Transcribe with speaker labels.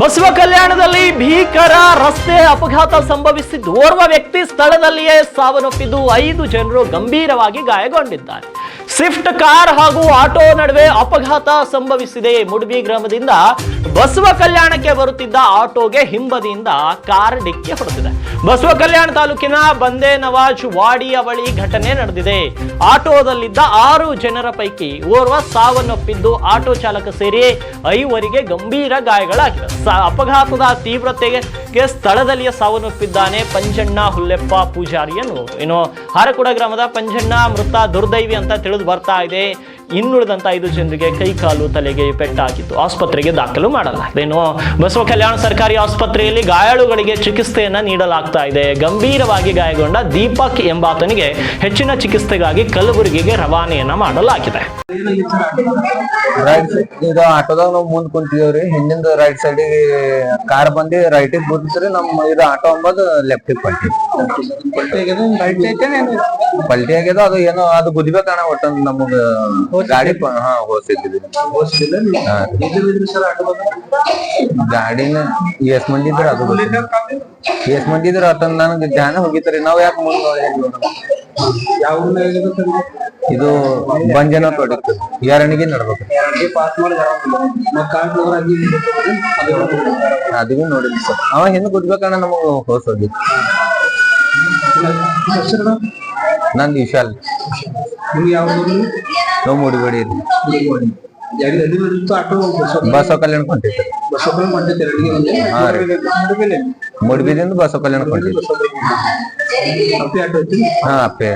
Speaker 1: ಬಸವ ಕಲ್ಯಾಣದಲ್ಲಿ ಭೀಕರ ರಸ್ತೆ ಅಪಘಾತ ಸಂಭವಿಸಿದ್ದು, ಓರ್ವ ವ್ಯಕ್ತಿ ಸ್ಥಳದಲ್ಲಿಯೇ ಸಾವನ್ನಪ್ಪಿದ್ದು, ಐದು ಜನರು ಗಂಭೀರವಾಗಿ ಗಾಯಗೊಂಡಿದ್ದಾರೆ. ಸ್ವಿಫ್ಟ್ ಕಾರ್ ಹಾಗೂ ಆಟೋ ನಡುವೆ ಅಪಘಾತ ಸಂಭವಿಸಿದೆ. ಮುಡ್ಬಿ ಗ್ರಾಮದಿಂದ ಬಸವ ಕಲ್ಯಾಣಕ್ಕೆ ಬರುತ್ತಿದ್ದ ಆಟೋಗೆ ಹಿಂಬದಿಯಿಂದ ಕಾರ್ ಡಿಕ್ಕಿ ಹೊಡೆದಿದೆ. ಬಸವ ಕಲ್ಯಾಣ ತಾಲೂಕಿನ ಬಂದೇ ನವಾಜ್ ವಾಡಿಯ ಬಳಿ ಘಟನೆ ನಡೆದಿದೆ. ಆಟೋದಲ್ಲಿದ್ದ ಆರು ಜನರ ಪೈಕಿ ಓರ್ವ ಸಾವನ್ನಪ್ಪಿದ್ದು ಆಟೋ ಚಾಲಕ ಸೇರಿ ಐವರಿಗೆ ಗಂಭೀರ ಗಾಯಗಳಾಗಿವೆ. ಅಪಘಾತದ ತೀವ್ರತೆಗೆ ಸ್ಥಳದಲ್ಲಿಯೇ ಸಾವನ್ನಪ್ಪಿದ್ದಾನೆ ಪಂಜಣ್ಣ ಹುಲ್ಲೆಪ್ಪ ಪೂಜಾರಿಯನ್ನು. ಏನು ಹಾರಕುಡ ಗ್ರಾಮದ ಪಂಜಣ್ಣ ಮೃತ ದುರ್ದೈವಿ ಅಂತ ತಿಳಿದು ಬರ್ತಾ ಇದೆ. ಇನ್ನುಳಿದಂತ ಐದು ಜನರಿಗೆ ಕೈ ಕಾಲು ತಲೆಗೆ ಪೆಟ್ಟಾಗಿತ್ತು. ಆಸ್ಪತ್ರೆಗೆ ದಾಖಲು ಮಾಡಲ್ಲ ಏನು ಬಸವ ಕಲ್ಯಾಣ ಸರ್ಕಾರಿ ಆಸ್ಪತ್ರೆಯಲ್ಲಿ ಗಾಯಾಳುಗಳಿಗೆ ಚಿಕಿತ್ಸೆಯನ್ನ ನೀಡಲಾಗ್ತಾ ಇದೆ. ಗಂಭೀರವಾಗಿ ಗಾಯಗೊಂಡ ದೀಪಕ್ ಎಂಬಾತನಿಗೆ ಹೆಚ್ಚಿನ ಚಿಕಿತ್ಸೆಗಾಗಿ ಕಲಬುರಗಿಗೆ ರವಾನೆಯನ್ನ ಮಾಡಲಾಗಿದೆ.
Speaker 2: ರೈಟ್ ಸೈಡ್ ಆಟೋದಾಗ ನಾವು ಮುಂದ್ ಕುಂತಿದೇವ್ರಿ. ಹಿಂದಿಂದ ರೈಟ್ ಸೈಡಿಗೆ ಕಾರ್ ಬಂದಿ ರೈಟ್ ಬುದ್ದಿಸ್ರಿ ನಮ್ಮ ಇದು ಆಟೋ ಅಂಬದು ಲೆಫ್ಟಿಗೆ ಪಲ್ಟಿ. ಪಲ್ಟಿ ಆಗ್ಯದ? ಅದು ಏನೋ ಅದು ಗುದ್ಬೇಕಣ್ಣ ಒಟ್ಟ ನಮಗ. ಗಾಡಿ ಪ- ಹಾ ಹೋಸಿದ್ವಿ ಹಾ. ಗಾಡಿನ ಎಷ್ಟ್ ಮಂದಿ ಇದ್ರ ಅದು ಗೊತ್ತಿಲ್ಲ. ಎಷ್ಟ್ ಮಂದಿ ಇದ್ರ ಅತ್ತ ನನಗೆ ಧ್ಯಾನ ಹೋಗಿತ್ರಿ ನಾವ್ ಯಾಕೆ ಮುಂದ್ ಇದು? ಬಂಜನ ಪ್ರಾಡಕ್ಟ್ ಎರಣಿಗೆ ನಡ್ಬೇಕು. ಅದು ನೋಡಿಲ್ಲ ಸರ್. ಅವ ಹಿಂದ್ ಗುದ್ಬೇಕಣ್ಣ ನಮಗ ಹೊಸ ಹೋಗಿತ್ತು ನಂದು ವಿಶಾಲ್. ನಾವು ಮುಡಿಬೇಡಿ ಬಸವ ಕಲ್ಯಾಣ ರೀ ಮುಡ್ಬಿದಿಂದ ಬಸವ ಕಲ್ಯಾಣ ಕೊಂಟಿತ್ತು ಹಾ ಅಪ್ಪೆ.